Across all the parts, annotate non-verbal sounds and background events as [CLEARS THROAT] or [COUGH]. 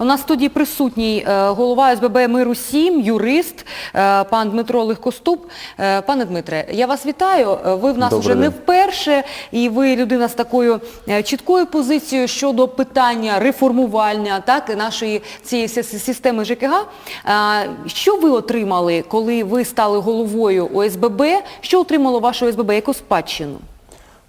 У нас в студії присутній е, голова СББ Миру 7, юрист, е, пан Дмитро Легкоступ. Е, Пане Дмитре, я вас вітаю. Ви в нас Добрий вже не вперше, і ви людина з такою чіткою позицією щодо питання реформування так, нашої цієї системи ЖКГ. Що ви отримали, коли ви стали головою ОСББ? Що отримало ваше ОСББ? Яку спадщину?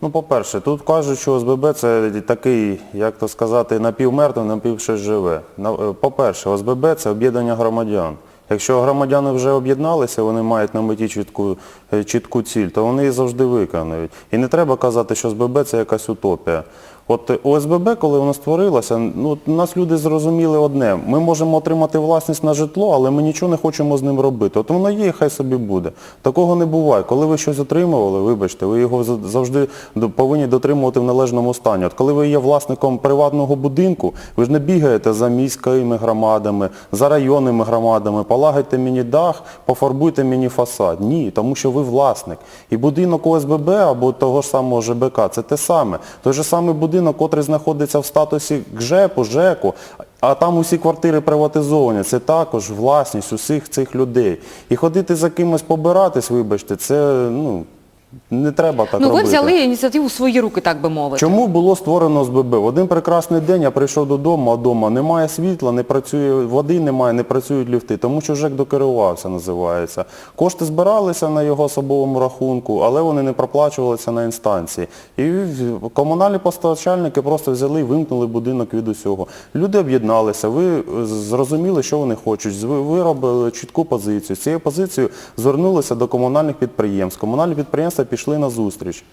Ну, по-перше, тут кажуть, що ОСББ це такий, як то сказати, напівмертвий, напів щось живе. Е, По-перше, ОСББ це об'єднання громадян. Якщо громадяни вже об'єдналися, вони мають на меті чітку, е, чітку ціль, то вони її завжди виконують. І не треба казати, що ОСББ це якась утопія. От е, ОСББ, коли воно створилося, ну, нас люди зрозуміли одне. Ми можемо отримати власність на житло, але ми нічого не хочемо з ним робити. От воно є хай собі буде. Такого не буває. Коли ви щось отримували, вибачте, ви його завжди повинні дотримувати в належному стані. От коли ви є власником приватного будинку, ви ж не бігаєте за міськими громадами, за районними громадами, полагайте мені дах, пофарбуйте мені фасад. Ні, тому що ви власник. І будинок ОСББ або того ж самого ЖБК це те саме. Той же самий будинок, який знаходиться в статусі ГЖЕПу, ЖЕКу, а там усі квартири приватизовані, це також власність усіх цих людей. І ходити за кимось побиратись, вибачте, це ну, не треба так ну, ви робити. взяли ініціативу в свої руки, так би мовити. Чому було створено СББ? В один прекрасний день я прийшов додому, а вдома немає світла, не працює води, немає, не працюють ліфти, тому що ЖЕК докерувався, називається. Кошти збиралися на його особовому рахунку, але вони не проплачувалися на інстанції. І комунальні постачальники просто взяли і вимкнули будинок від усього. Люди об'єдналися, ви зрозуміли, що вони хочуть, виробили чітку позицію. З цією позицією звернулися до комунальних підприємств. Комунальні підприємства пішли на зустріч.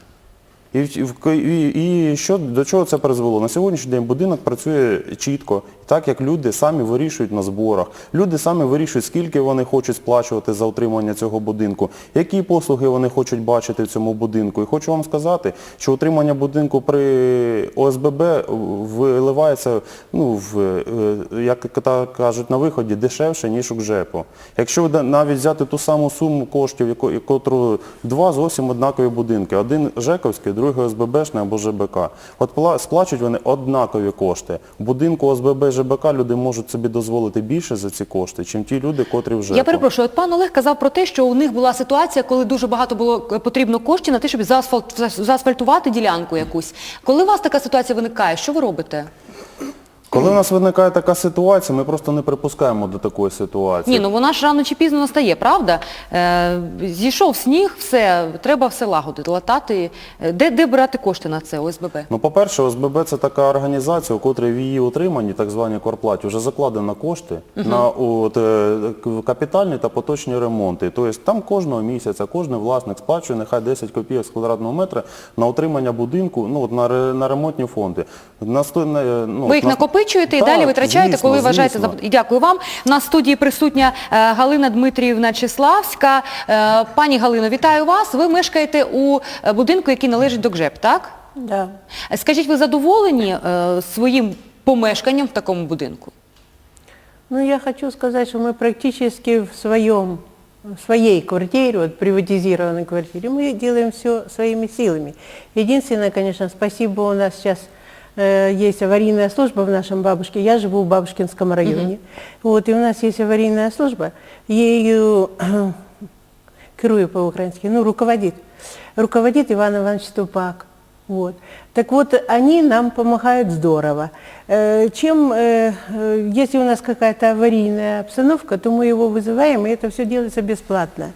І, і, і що, до чого це призвело? На сьогоднішній день будинок працює чітко, так як люди самі вирішують на зборах. Люди самі вирішують, скільки вони хочуть сплачувати за утримання цього будинку, які послуги вони хочуть бачити в цьому будинку. І хочу вам сказати, що утримання будинку при ОСББ виливається, ну, в, е, як кажуть на виході, дешевше, ніж у ГЖЕПу. Якщо навіть взяти ту саму суму коштів, яку, котру два зовсім однакові будинки, один ЖЕКовський, другий ОСББшний або ЖБК. От пла- сплачують вони однакові кошти. В будинку ОСББ, ЖБК люди можуть собі дозволити більше за ці кошти, чим ті люди, котрі вже... Я перепрошую, от пан Олег казав про те, що у них була ситуація, коли дуже багато було е, потрібно коштів на те, щоб заасфальтувати ділянку якусь. Коли у вас така ситуація виникає, що ви робите? Коли у нас виникає така ситуація, ми просто не припускаємо до такої ситуації. Ні, ну вона ж рано чи пізно настає, правда? Е, зійшов сніг, все, треба все лагодити, латати. Е, Де, де брати кошти на це, ОСББ? Ну, по-перше, ОСББ це така організація, у котрій в її утриманні, так званій корплаті, вже закладено кошти на от, е, капітальні та поточні ремонти. Тобто там кожного місяця кожен власник сплачує нехай 10 копійок з квадратного метра на утримання будинку, ну, от, на, ре- на ремонтні фонди. Наступне, е, ну, Ви їх нас- накопичуєте і Так, далі витрачаєте, звісно, коли вважаєте за звісно. І дякую вам. У нас в студії присутня е, Галина Дмитріївна Числавська. Е, Пані Галино, вітаю вас. Ви мешкаєте у е, будинку, який належить до ГЖЕП, так? Да. Е, Скажіть, ви задоволені е, своїм помешканням в такому будинку? Ну, я хочу сказать, что мы практически в своем, в своей квартире, вот приватизированной квартире, мы делаем все своими силами. Единственное, конечно, спасибо, у нас сейчас э, есть аварийная служба в нашем бабушке. Я живу в Бабушкинском районе. Вот, и у нас есть аварийная служба. Ею [CLEARS THROAT] керую по-украински, ну, руководит. Руководит Иван Иванович Ступак. Вот. Так вот, они нам помогают здорово. Э, Чем, э, э, если у нас какая-то аварийная обстановка, то мы его вызываем, и это все делается бесплатно.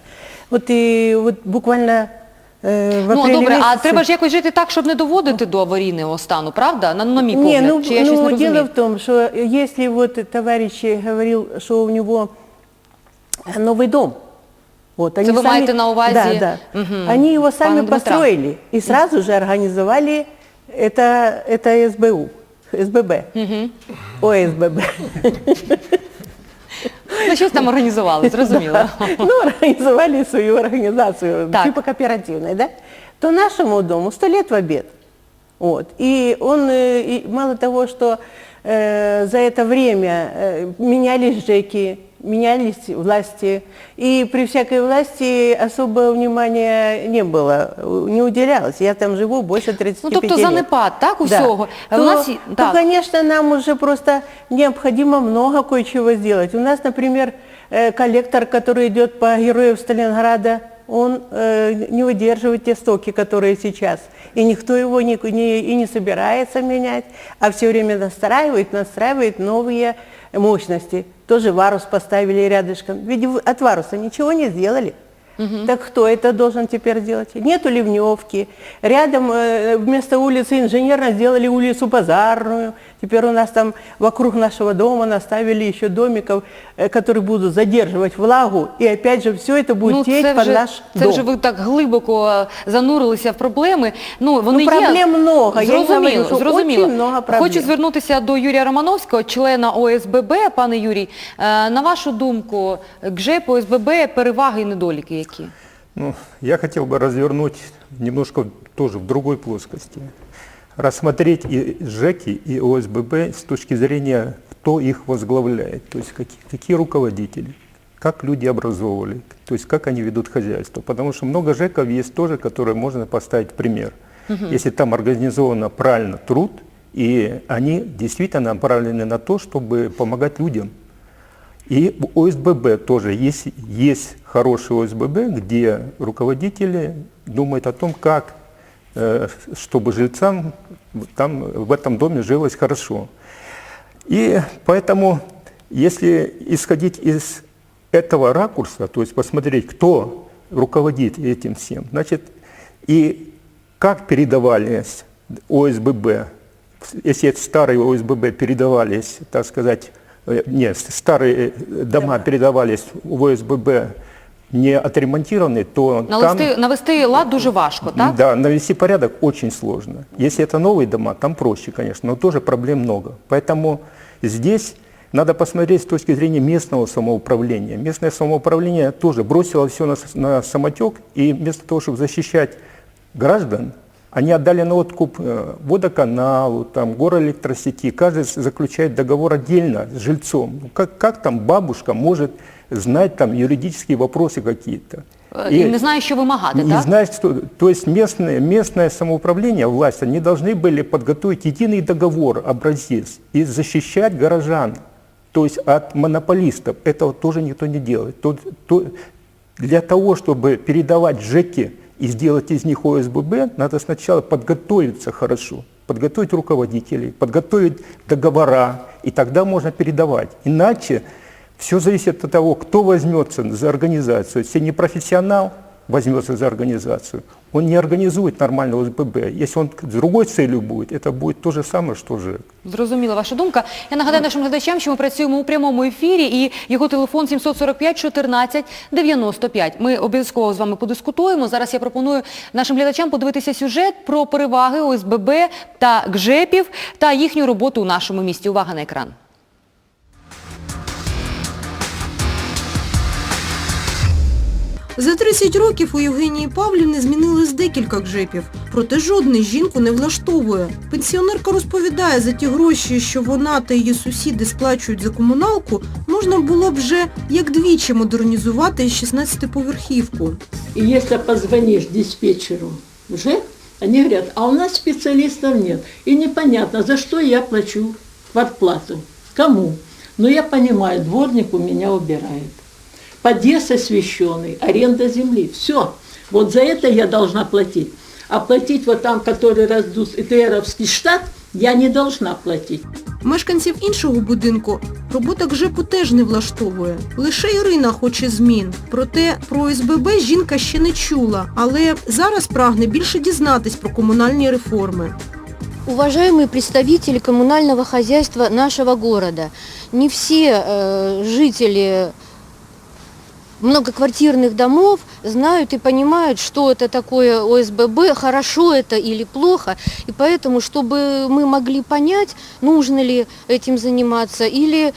Вот и вот буквально э, в Ну апреле добре, а месяце- треба ж якось жити так, щоб не доводити до аварійного стану, правда? На, на мій Не, погляд. ну, Чи я щось ну не дело розумію? в том, что если вот товарищ говорил, что у него новый дом, вот, они вы сами, маете на увазі, да, да, мгм, они его сами пана Дмитра. построили и сразу же организовали это, это СБУ, СББ, ОСББ. [LAUGHS] Ну, щось там організували, зрозуміло. [LAUGHS] ну, организовали свою организацию, Так. типа кооперативной, да, то нашему дому сто лет в обед. Вот. И он, э, и мало того, что э, за это время э, менялись ЖЭКи, менялись власти, и при всякой власти особого внимания не было, не уделялось. Я там живу больше 35 Ну, тобто лет. занепад, так, Да. усього. То, У нас і- то, так. конечно, нам уже просто необходимо много кое-чего сделать. У нас, например, э, коллектор, который идет по героев Сталинграда, он э, не выдерживает те стоки, которые сейчас. И никто его не, не- и не собирается менять, а все время настраивает, настраивает новые мощности. Тоже Варус поставили рядышком. Ведь в- от Варуса ничего не сделали. Так кто это должен теперь делать? Нету ливневки. Рядом э, вместо улицы инженерно сделали улицу базарную. Теперь у нас там вокруг нашего дома наставили еще домиков, э, которые будут задерживать влагу. И опять же все это будет течь це под вже, наш це дом. вже ви так глибоко е, занурилися в проблеми. Ну, вони Ну, є. проблем много. Я не Зрозуміло, говорю, що зрозуміло. очень много проблем. Хочу звернутися до Юрія Романовського, члена ОСББ. Пане Юрій, е, на вашу думку, ГЖЕП, ОСББ, переваги і недоліки які? Ну, я хотел бы развернуть немножко тоже в другой плоскости. Рассмотреть и ЖЭКи, и ОСББ с точки зрения, кто их возглавляет, то есть какие, какие руководители, как люди образовывали, то есть как они ведут хозяйство. Потому что много ЖЭКов есть тоже, которые можно поставить пример. Если там организовано правильно труд, и они действительно направлены на то, чтобы помогать людям. И ОСББ тоже есть, есть хороший ОСББ, где руководители думают о том, как, чтобы жильцам там, в этом доме жилось хорошо. И поэтому, если исходить из этого ракурса, то есть посмотреть, кто руководит этим всем, значит, и как передавались ОСББ, если это старые ОСББ передавались, так сказать, э, нет, старые э, дома передавались в ОСББ не отремонтированные, то там... Навести, навести лад дуже важко, так? Да, навести порядок очень сложно. Если это новые дома, там проще, конечно, но тоже проблем много. Поэтому здесь надо посмотреть с точки зрения местного самоуправления. Местное самоуправление тоже бросило все на, на самотек, и вместо того, чтобы защищать граждан, они отдали на откуп э, водоканалу, там, горэлектросети. Каждый заключает договор отдельно с жильцом. Ну, Как, как там бабушка может знать там юридические вопросы какие-то? Е, І не знаю, що вимагати, Не так? знаю, что, то есть местное, местное самоуправление, власть, они должны были подготовить единый договор, образец, и защищать горожан, то есть от монополистов. Этого тоже никто не делает. То- то- для того, чтобы передавать ЖЭКи и сделать из них ОСББ, надо сначала подготовиться хорошо, подготовить руководителей, подготовить договора, и тогда можно передавать. Иначе все зависит от того, кто возьмется за организацию. Если не профессионал возьмется за организацию, он не организует нормально ОСББ. Если он с другой целью будет, это будет то же самое, что ЖЭК. Зрозуміла ваша думка. Я нагадаю нашим глядачам, що ми працюємо у прямому ефірі і його телефон 745 14 95. Ми обов'язково з вами подискутуємо. Зараз я пропоную нашим глядачам подивитися сюжет про переваги ОСББ та ГЖЕПів та їхню роботу у нашому місті. Увага на екран. За 30 років у Євгенії Павлівни змінилось декілька гжепів, проте жодний жінку не влаштовує. Пенсіонерка розповідає, за ті гроші, що вона та її сусіди сплачують за комуналку, можна було б вже як двічі модернізувати 16-поверхівку. И если позвонишь диспетчеру в ЖЭК, они говорят, а у нас специалистов нет. И непонятно, за что я плачу квартплату. Кому? Но я понимаю, дворник у меня убирает Подъезд освещенный, аренда земли. Все. Вот за это я должна платить. А платить вот там, который раздут ИТРовский штат, я не должна платить. Мешканців іншого будинку робота ГЖЕПу теж не влаштовує. Лише Ірина хоче змін. Проте про СББ жінка ще не чула, але зараз прагне більше дізнатись про комунальні реформи. Уважаемые представители коммунального хозяйства нашего города, не все э, жители многоквартирных домов знают и понимают, что это такое ОСББ, хорошо это или плохо. И поэтому, чтобы мы могли понять, нужно ли этим заниматься или ка-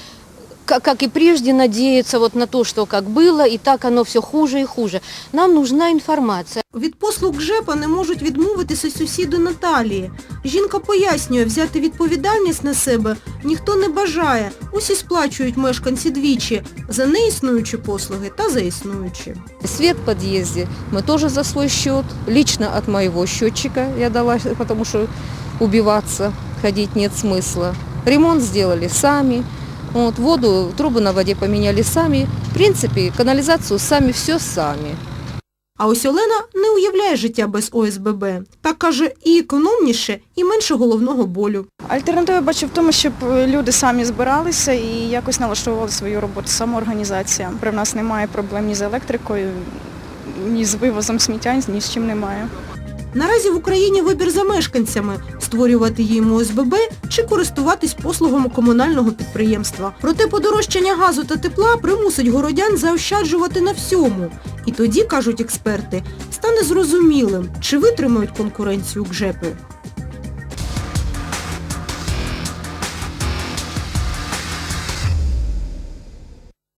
как и прежде, надеяться вот на то, что как было, и так оно все хуже и хуже. Нам нужна информация. Від послуг ЖЕПа не можуть відмовитися сусіди Наталії. Жінка пояснює, взяти відповідальність на себе ніхто не бажає. Усі сплачують мешканці двічі – за неіснуючі послуги та за існуючі. Свет в подъезде мы тоже за свой счет, лично от моего счетчика я дала, потому что убиваться, ходить нет смысла. Ремонт сделали сами, Вот, воду, трубы на воде поменяли сами. В принципе, канализацию сами, все сами. А ось Олена не уявляє життя без ОСББ. Так каже, і економніше, і менше головного болю. Альтернатива бачу в тому, щоб люди самі збиралися і якось налаштовували свою роботу, самоорганізація. При нас немає проблем ні з електрикою, ні з вивозом сміття, ні з чим немає. Наразі в Україні вибір за мешканцями – створювати їм ОСББ чи користуватись послугами комунального підприємства. Проте подорожчання газу та тепла примусить городян заощаджувати на всьому. І тоді, кажуть експерти, стане зрозумілим, чи витримають конкуренцію ГЖЕПи.